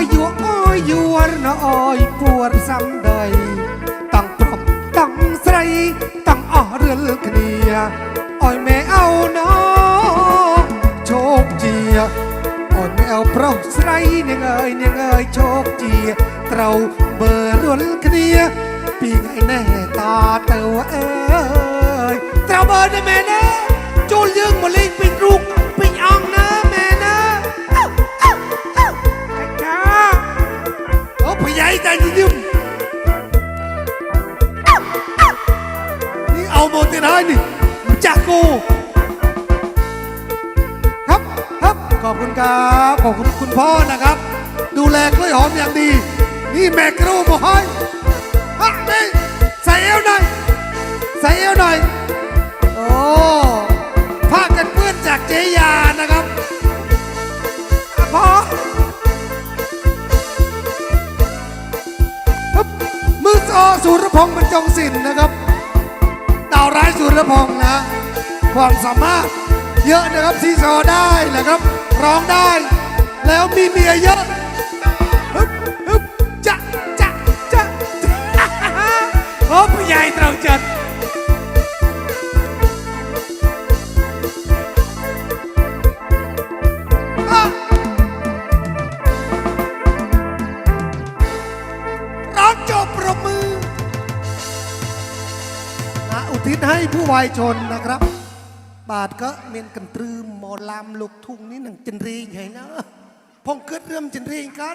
យយួរអើយយួរណអើយគួរសំដីតង់ប្រប់តង់ស្រីតង់អស់រឿលគ្នាអើយមេអោណោជោគជាអូនអោប្រុសស្រីនាងអើយនាងអើយជោគជាត្រូវបើរឿលគ្នាពីថ្ងៃនេះតទៅអើយត្រូវបើតែមែនណាចូលយើងមកលេងពេញរូប โอ้ผู้ใหญ่ใจยืมนี่เอาโมเตนายนี่จากกูครับครับขอบคุณครับขอบคุณคุณพ่อนะครับ ดูแลกล้วยหอมอย่างดี นี่แม่กรูบอกห้ฮะนี่ใส่เอวหน่อยใส่เอวหน่อยโอ้ผ้ากันเปื้อนจากเจยา สุรพงษ์บรรจงศิลป์นะครับ ดาวร้ายสุรพงษ์นะ ความสามารถเยอะนะครับซีซอได้นะครับ ร้องได้ แล้วมีเมียเยอะฮึบฮึบจะจะจะจะโอ้ผู้ใหญ่ตรงจัดอะร้องจบประมือ อุทิศให้ผู้วายชนนะครับ บาทก็เมียนกันตรึมหมอลามลูกทุ่งนี่หนังจินรีไงนะพงเกิดเรื่องจินรีก็